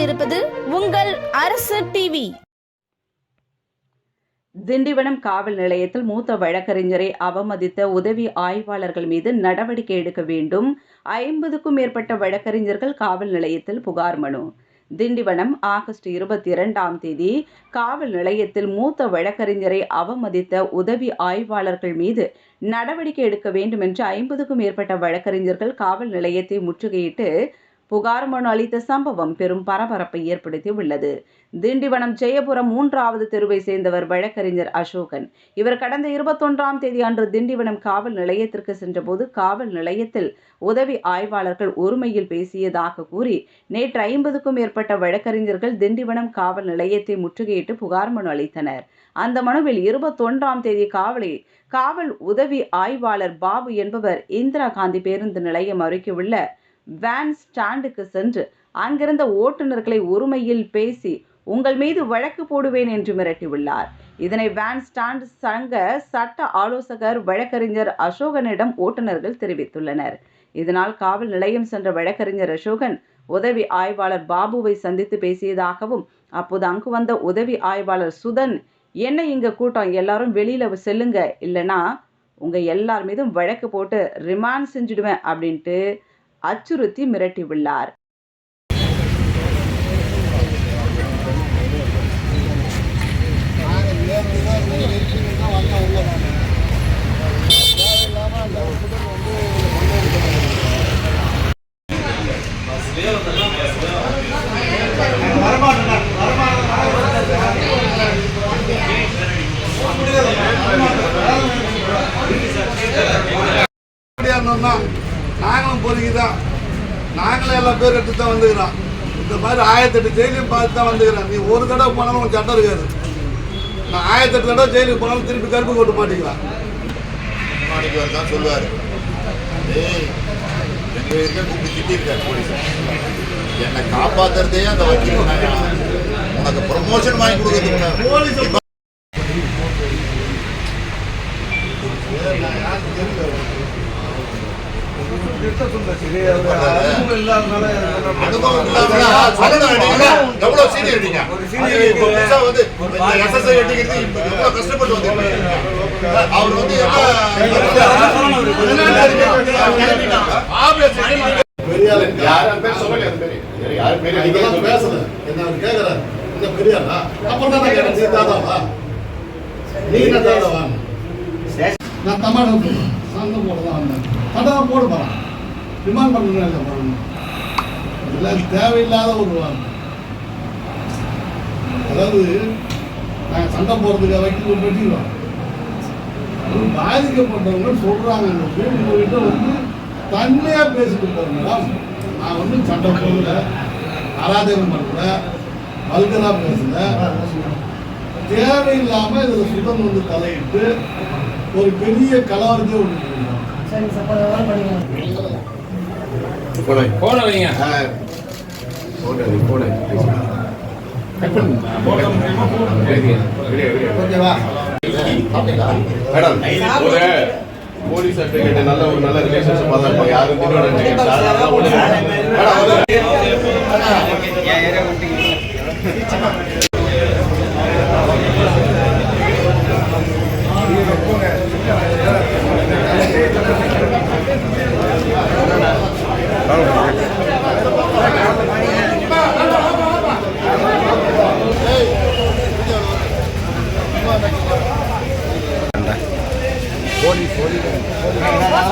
கொண்டிருப்பது உங்கள் அரசு டிவி திண்டிவனம் காவல் நிலையத்தில் மூத்த வழக்கறிஞரை அவமதித்த உதவி ஆய்வாளர்கள் மீது நடவடிக்கை எடுக்க வேண்டும். ஐம்பதுக்கும் மேற்பட்ட வழக்கறிஞர்கள் காவல் நிலையத்தில் புகார் மனு. திண்டிவனம் ஆகஸ்ட் இருபத்தி இரண்டாம் தேதி காவல் நிலையத்தில் மூத்த வழக்கறிஞரை அவமதித்த உதவி ஆய்வாளர்கள் மீது நடவடிக்கை எடுக்க வேண்டும் என்று ஐம்பதுக்கும் மேற்பட்ட வழக்கறிஞர்கள் காவல் நிலையத்தை முற்றுகையிட்டு புகார் மனு அளித்த சம்பவம் பெரும் பரபரப்பை ஏற்படுத்தி உள்ளது திண்டிவனம் ஜெயபுரம் மூன்றாவது தெருவை சேர்ந்தவர் வழக்கறிஞர் அசோகன். இவர் கடந்த இருபத்தொன்றாம் தேதி அன்று திண்டிவனம் காவல் நிலையத்திற்கு சென்றபோது காவல் நிலையத்தில் உதவி ஆய்வாளர்கள் ஒருமையில் பேசியதாக கூறி நேற்று ஐம்பதுக்கும் மேற்பட்ட வழக்கறிஞர்கள் திண்டிவனம் காவல் நிலையத்தை முற்றுகையிட்டு புகார் மனு அளித்தனர். அந்த மனுவில் இருபத்தொன்றாம் தேதி காவலில் காவல் உதவி ஆய்வாளர் பாபு என்பவர் இந்திரா காந்தி பேருந்து நிலையம் அருகே உள்ள வேன் ஸ்டாண்டுக்கு சென்று அங்கிருந்த ஓட்டுநர்களை ஒருமையில் பேசி உங்கள் மீது வழக்கு போடுவேன் என்று மிரட்டியுள்ளார். இதனை வேன் ஸ்டாண்ட் சங்க சட்ட ஆலோசகர் வழக்கறிஞர் அசோகனிடம் ஓட்டுநர்கள் தெரிவித்துள்ளனர். இதனால் காவல் நிலையம் சென்ற வழக்கறிஞர் அசோகன் உதவி ஆய்வாளர் பாபுவை சந்தித்து பேசியதாகவும் அப்போது அங்கு வந்த உதவி ஆய்வாளர் சுதன் என்ன இங்க கூட்டம்? எல்லாரும் வெளியில செல்லுங்க. இல்லைன்னா உங்க எல்லார் மீதும் வழக்கு போட்டு ரிமாண்ட் செஞ்சுடுவேன் அப்படின்ட்டு அச்சுறுத்தி மிரட்டியுள்ளார் no, no. நாங்களும் பொறுக்கி தான் நாங்களும் எல்லா பேர் எடுத்து தான் வந்துக்கிறோம். இந்த மாதிரி ஆயிரத்தெட்டு ஜெயிலையும் பார்த்து தான் வந்துக்கிறேன். நீ ஒரு தடவை போனாலும் உனக்கு சட்டம் இருக்காது. நான் ஆயிரத்தெட்டு தடவை ஜெயிலுக்கு போனாலும் திருப்பி கருப்பு கொட்ட மாட்டேங்கிறான் மாணிக்கவர் தான் சொல்லுவார். ஏய் எங்க இருக்க கூப்பிட்டு திட்டிருக்காரு போலீஸ். என்னை காப்பாத்துறதே அந்த வக்கீல். உனக்கு ப்ரமோஷன் வாங்கி கொடுக்கறதுக்கு போலீஸ் எவ்வளவு அடிங்க வந்து அடிக்கிறது எவ்வளவு கஷ்டப்பட்டு வந்திருக்கீங்க. அவர் வந்து யாரும் பேர் சொல்லல அந்த பேரு. என்ன அவர் இந்த பெரியாளா அப்புறம் தான் நான் கேட்டேன் நீ தாதாவா? நீ தாதாவா? நான் தமிழ் சந்தம் போட தான் வந்தேன். தடவை போட போறேன். டிமாண்ட் பண்ணணும் இல்லை பண்ணணும். இதெல்லாம் தேவையில்லாத ஒரு வார்த்தை அதாவது நாங்கள் சண்டை போடுறதுக்கு வைக்கணும் வெட்டிடுவோம் பாதிக்கப்பட்டவங்க சொல்கிறாங்க அந்த வீடு வந்து தன்மையாக பேசிட்டு போறேன் மேடம். நான் வந்து சண்டை போடல அராஜகம் பண்ணல வல்கராக பேசல. தேவையில்லாமல் இதில் சுதன் வந்து தலையிட்டு ஒரு பெரிய கலவரத்தை ஒன்று போன போன வைங்க. போன மேடம் ஒரு போலீஸ் சர்டிபிகேட் நல்ல ஒரு நல்ல ரிலேஷன்ஷிப் தான் இருப்பாங்க யாரும் மேடம் போலீஸ் போலீஸ்.